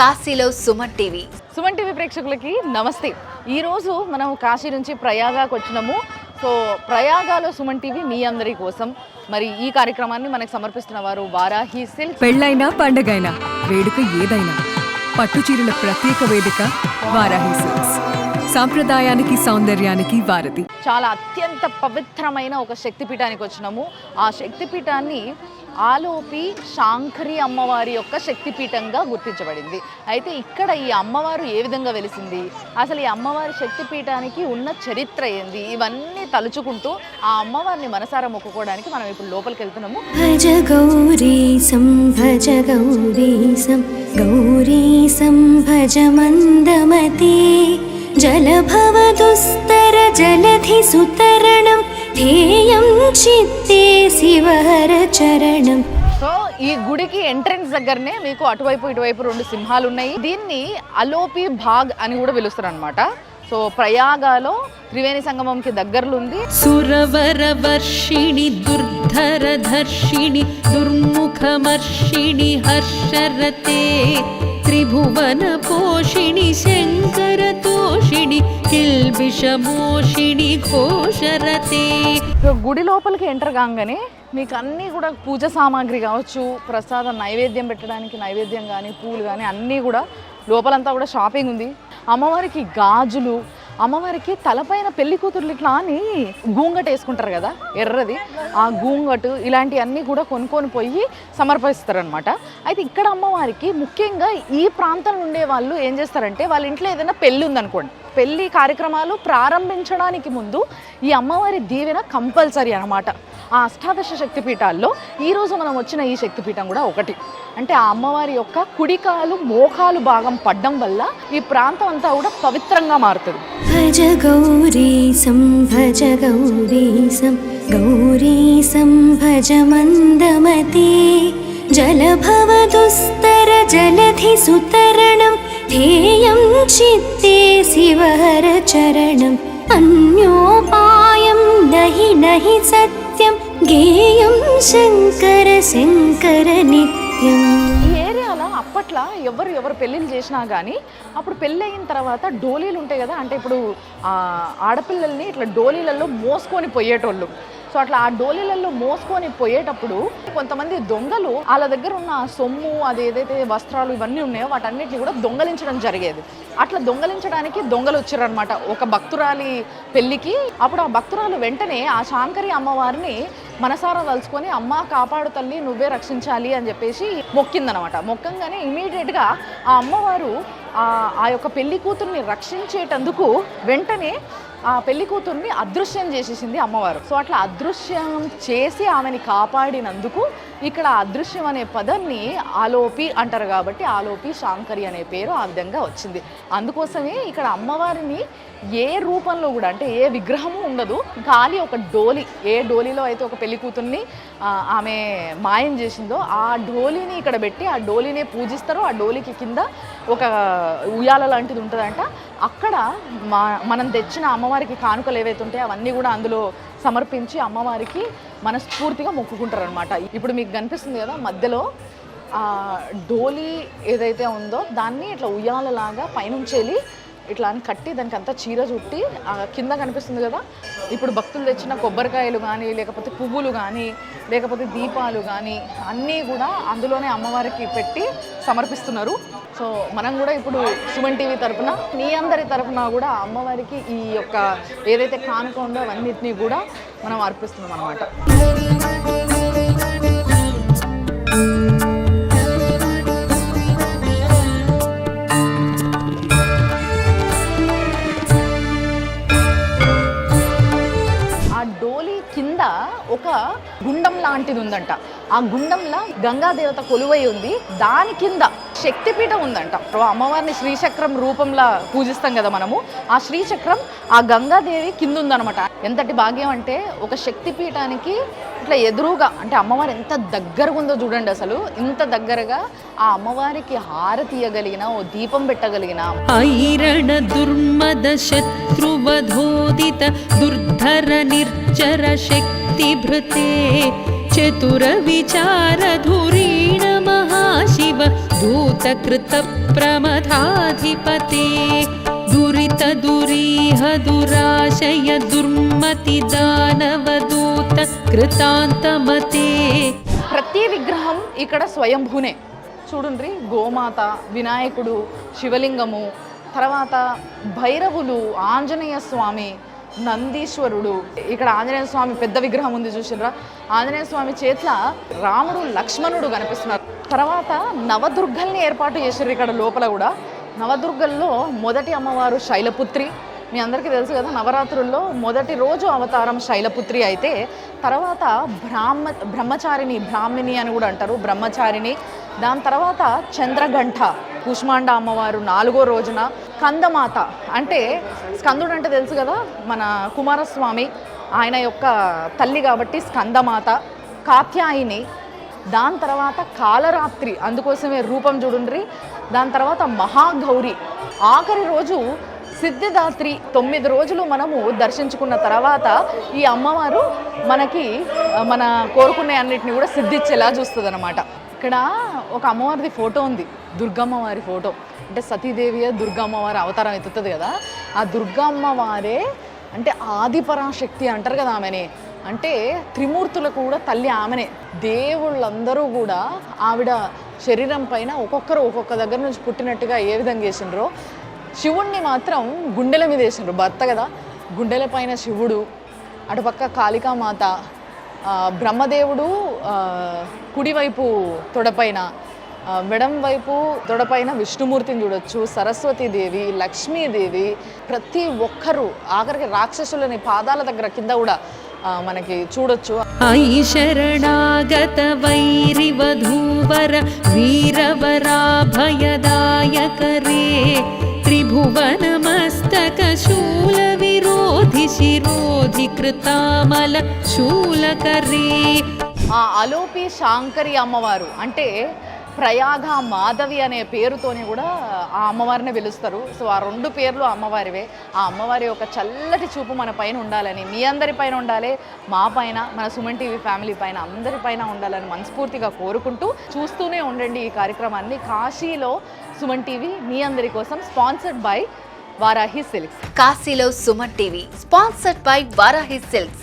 కాశీలో Suman TV. Suman TV ప్రేక్షకులకి నమస్తే. ఈరోజు మనం కాశీ నుంచి ప్రయాగాకు వచ్చినాము. సో ప్రయాగాలో సుమన్ టీవీ మీ అందరి కోసం. మరి ఈ కార్యక్రమాన్ని మనకు సమర్పిస్తున్న వారు వారాహి సిల్క్. పెళ్ళైనా పండగైనా వేడుక ఏదైనా పట్టు చీరల ప్రత్యేక వేదిక వారాహి సిల్క్స్. సాంప్రదాయానికి సౌందర్యానికి వారధి. చాలా అత్యంత పవిత్రమైన ఒక శక్తిపీఠానికి వచ్చినాము. ఆ శక్తిపీఠాన్ని ఆలోపి శాంఖరి అమ్మవారి యొక్క శక్తిపీఠంగా గుర్తించబడింది. అయితే ఇక్కడ ఈ అమ్మవారు ఏ విధంగా వెలిసింది? అసలు ఈ అమ్మవారి శక్తిపీఠానికి ఉన్న చరిత్ర ఏంది? ఇవన్నీ తలుచుకుంటూ ఆ అమ్మవారిని మనసారా మొక్కుకోవడానికి మనం ఇప్పుడు లోపలికి వెళ్తున్నాము. భజ గౌరీసం భజ గౌరీసం గౌరీసం భజ మందమతి. జలభవదుస్తర జలధి సుతరణం చిత్తే సో ఈ గుడికి ఎంట్రన్స్ దగ్గరనే మీకు అటువైపు ఇటువైపు రెండు సింహాలు ఉన్నాయి దీన్ని అలోపి భాగ్ అని కూడా పిలుస్తారు అనమాట సో ప్రయాగాలో త్రివేణి సంగమంకి దగ్గరలో ఉంది సురవర వర్షిణి దుర్ధర ధర్షిణి దుర్ముఖ మర్షిణి హర్షరతే. हर्षरते त्रिभुवनपोषिणि शङ्करतोषिणि किल्बिषमोषिणि घोषरते సో గుడి లోపలికి ఎంటర్ కాగానే మీకు అన్నీ కూడా పూజ సామాగ్రి కావచ్చు ప్రసాదం నైవేద్యం పెట్టడానికి నైవేద్యం కానీ పూలు కానీ అన్నీ కూడా లోపలంతా కూడా షాపింగ్ ఉంది అమ్మవారికి గాజులు అమ్మవారికి తలపైన పెళ్ళి కూతుర్లు ఇట్లా అని గూంగట్ వేసుకుంటారు కదా ఎర్రది. ఆ గూంగటు ఇలాంటివన్నీ కూడా కొనుక్కొని పోయి సమర్పిస్తారనమాట అయితే ఇక్కడ అమ్మవారికి ముఖ్యంగా ఈ ప్రాంతంలో ఉండే వాళ్ళు ఏం చేస్తారంటే వాళ్ళ ఇంట్లో ఏదైనా పెళ్ళి ఉందనుకోండి. పెళ్ళి కార్యక్రమాలు ప్రారంభించడానికి ముందు ఈ అమ్మవారి దీవెన కంపల్సరీ అనమాట ఆ అష్టాదశ శక్తిపీఠాల్లో ఈరోజు మనం వచ్చిన ఈ శక్తిపీఠం కూడా ఒకటి అంటే ఆ అమ్మవారి యొక్క కుడికాలు మోకాలు భాగం పడ్డం వల్ల ఈ ప్రాంతం అంతా కూడా పవిత్రంగా మారుతుంది भज गौरीसं भज गौरीसं गौरीसं भज मन्दमते जलभवदुस्तर जलधिसुतरणं ध्येयं चित्ते शिवहर चरणम् अन्योपायं नहि नहि सत्यं గేయం శంకర శంకర నిత్యం. ఈ అప్పట్లో ఎవరు ఎవరు పెళ్ళిళ్ళు చేసినా కానీ అప్పుడు పెళ్ళి అయిన తర్వాత డోలీలు ఉంటాయి కదా అంటే ఇప్పుడు ఆడపిల్లల్ని ఇట్లా డోలీలలో మోసుకొని పోయేటోళ్ళు. సో అట్లా ఆ డోలీలలో మోసుకొని పోయేటప్పుడు కొంతమంది దొంగలు వాళ్ళ దగ్గర ఉన్న సొమ్ము అది ఏదైతే వస్త్రాలు ఇవన్నీ ఉన్నాయో వాటన్నిటిని కూడా దొంగలించడం జరిగేది. అట్లా దొంగలించడానికి దొంగలు వచ్చారనమాట ఒక భక్తురాలి పెళ్ళికి అప్పుడు ఆ భక్తురాలు వెంటనే ఆ శాంకరి అమ్మవారిని మనసారా తలుచుకొని అమ్మ కాపాడు తల్లి నువ్వే రక్షించాలి అని చెప్పేసి మొక్కిందనమాట మొక్కంగానే ఇమీడియట్గా ఆ అమ్మవారు ఆ యొక్క పెళ్ళి కూతుర్ని రక్షించేటందుకు వెంటనే పెళ్ళి కూతుర్ని అదృశ్యం చేసేసింది అమ్మవారు. సో అట్లా అదృశ్యం చేసి ఆమెని కాపాడినందుకు ఇక్కడ అదృశ్యం అనే పదాన్ని ఆలోపి అంటారు కాబట్టి ఆలోపి శాంకరి అనే పేరు ఆ విధంగా వచ్చింది. అందుకోసమే ఇక్కడ అమ్మవారిని ఏ రూపంలో కూడా అంటే ఏ విగ్రహము ఉండదు ఖాళీ ఒక డోలి ఏ డోలీలో అయితే ఒక పెళ్ళి కూతుర్ని ఆమె మాయం చేసిందో ఆ డోలీని ఇక్కడ పెట్టి ఆ డోలీనే పూజిస్తారు ఆ డోలీకి కింద ఒక ఉయ్యాల లాంటిది ఉంటుందంట. అక్కడ మా మనం తెచ్చిన అమ్మవారికి కానుకలు ఏవైతే ఉంటాయో అవన్నీ కూడా అందులో సమర్పించి అమ్మవారికి మనస్ఫూర్తిగా మొక్కుకుంటారు అనమాట ఇప్పుడు మీకు కనిపిస్తుంది కదా మధ్యలో ఆ డోలీ ఏదైతే ఉందో దాన్ని ఇట్లా ఉయ్యాలలాగా పైనుంచి వెళ్ళి ఇట్లా అని కట్టి దానికి అంతా చీర చుట్టి కింద కనిపిస్తుంది కదా ఇప్పుడు భక్తులు తెచ్చిన కొబ్బరికాయలు కానీ లేకపోతే పువ్వులు కానీ లేకపోతే దీపాలు కానీ అన్నీ కూడా అందులోనే అమ్మవారికి పెట్టి సమర్పిస్తున్నారు. సో మనం కూడా ఇప్పుడు సుమన్ టీవీ తరఫున మీ అందరి తరఫున కూడా అమ్మవారికి ఈ యొక్క ఏదైతే కానుక ఉందో అవన్నిటినీ కూడా మనం అర్పిస్తున్నాం అనమాట ఒక గుండం లాంటిది ఉందంట. ఆ గుండంలో గంగాదేవత కొలువై ఉంది. దాని కింద శక్తిపీఠం ఉందంట. అమ్మవారిని శ్రీచక్రం రూపంలో పూజిస్తాం కదా మనము. ఆ శ్రీచక్రం ఆ గంగాదేవి కింద ఉందనమాట ఎంతటి భాగ్యం అంటే ఒక శక్తిపీఠానికి ఇట్లా ఎదురుగా అంటే అమ్మవారు ఎంత దగ్గరగా ఉందో చూడండి అసలు. ఇంత దగ్గరగా ఆ అమ్మవారికి హారతి ఇయ్యగలిగిన ఓ దీపం పెట్టగలిగిన. ఐరణ దుర్మద శత్రువధోదిత దుర్ధర నిర్జర శక్తి భృతే చతుర విచారధురీణ कृतप्रमथाधिपते दुरितदुरीह दुराशय दुर्मतिदानवदूत कृतान्तमते ప్రతి విగ్రహం ఇక్కడ స్వయంభూనే చూడండి గోమాత వినాయకుడు శివలింగము తర్వాత భైరవులు ఆంజనేయ స్వామి నందీశ్వరుడు ఇక్కడ ఆంజనేయ స్వామి పెద్ద విగ్రహం ఉంది చూసిర్రా ఆంజనేయ స్వామి చేతిలో రాముడు లక్ష్మణుడు కనిపిస్తున్నారు తర్వాత నవదుర్గల్ని ఏర్పాటు చేశారు ఇక్కడ లోపల కూడా. నవదుర్గల్లో మొదటి అమ్మవారు శైలపుత్రి. మీ అందరికీ తెలుసు కదా నవరాత్రుల్లో మొదటి రోజు అవతారం శైలపుత్రి అయితే తర్వాత బ్రాహ్మ బ్రహ్మచారిణి బ్రాహ్మిణి అని కూడా అంటారు బ్రహ్మచారిణి. దాని తర్వాత చంద్రగంఠ కుష్మాండ అమ్మవారు నాలుగో రోజున. కందమాత అంటే స్కందుడు అంటే తెలుసు కదా మన కుమారస్వామి ఆయన యొక్క తల్లి కాబట్టి స్కందమాత. కాత్యాయిని దాని తర్వాత కాలరాత్రి అందుకోసమే రూపం చూడుండ్రి. దాని తర్వాత మహాగౌరి. ఆఖరి రోజు సిద్ధిదాత్రి తొమ్మిది రోజులు మనము దర్శించుకున్న తర్వాత ఈ అమ్మవారు మనకి మన కోరుకునే అన్నిటిని కూడా సిద్ధిచ్చేలా చూస్తుంది అనమాట ఇక్కడ ఒక అమ్మవారిది ఫోటో ఉంది దుర్గమ్మవారి ఫోటో. అంటే సతీదేవి దుర్గమ్మవారి అవతారం ఎత్తుతుంది కదా. ఆ దుర్గమ్మవారే అంటే ఆదిపరాశక్తి అంటారు కదా ఆమెని. అంటే త్రిమూర్తులకు కూడా తల్లి ఆమెనే. దేవుళ్ళందరూ కూడా ఆవిడ శరీరం పైన ఒక్కొక్కరు ఒక్కొక్క దగ్గర నుంచి పుట్టినట్టుగా ఏ విధంగా వేసిండ్రో శివుణ్ణి మాత్రం గుండెల మీద వేసిండ్రు. భర్త కదా గుండెల పైన శివుడు అటుపక్క కాళికామాత బ్రహ్మదేవుడు కుడివైపు తొడపైన మెడం వైపు తొడపైన విష్ణుమూర్తిని చూడొచ్చు సరస్వతీదేవి లక్ష్మీదేవి ప్రతి ఒక్కరూ ఆఖరికి రాక్షసులని పాదాల దగ్గర కింద కూడా మనకి చూడొచ్చు. ఐశరణాగత వైరివధూవర వీరవరాభయదాయకరే. త్రిభువన మస్తక శూల విరోధి శిరోధి కృతామల శూలకరే. ఆ అలోపి శాంకరి అమ్మవారు అంటే ప్రయాగ మాధవి అనే పేరుతోని కూడా ఆ అమ్మవారిని పిలుస్తారు. సో ఆ రెండు పేర్లు అమ్మవారివే. ఆ అమ్మవారి యొక్క చల్లటి చూపు మన పైన ఉండాలని మీ అందరి పైన ఉండాలి మా పైన మన సుమన్ టీవీ ఫ్యామిలీ పైన అందరి పైన ఉండాలని మనస్ఫూర్తిగా కోరుకుంటూ చూస్తూనే ఉండండి ఈ కార్యక్రమాన్ని. కాశీలో సుమన్ టీవీ మీ అందరి కోసం స్పాన్సర్డ్ బై వారాహి సిల్క్స్. కాశీలో Suman TV sponsored by Varahi silks.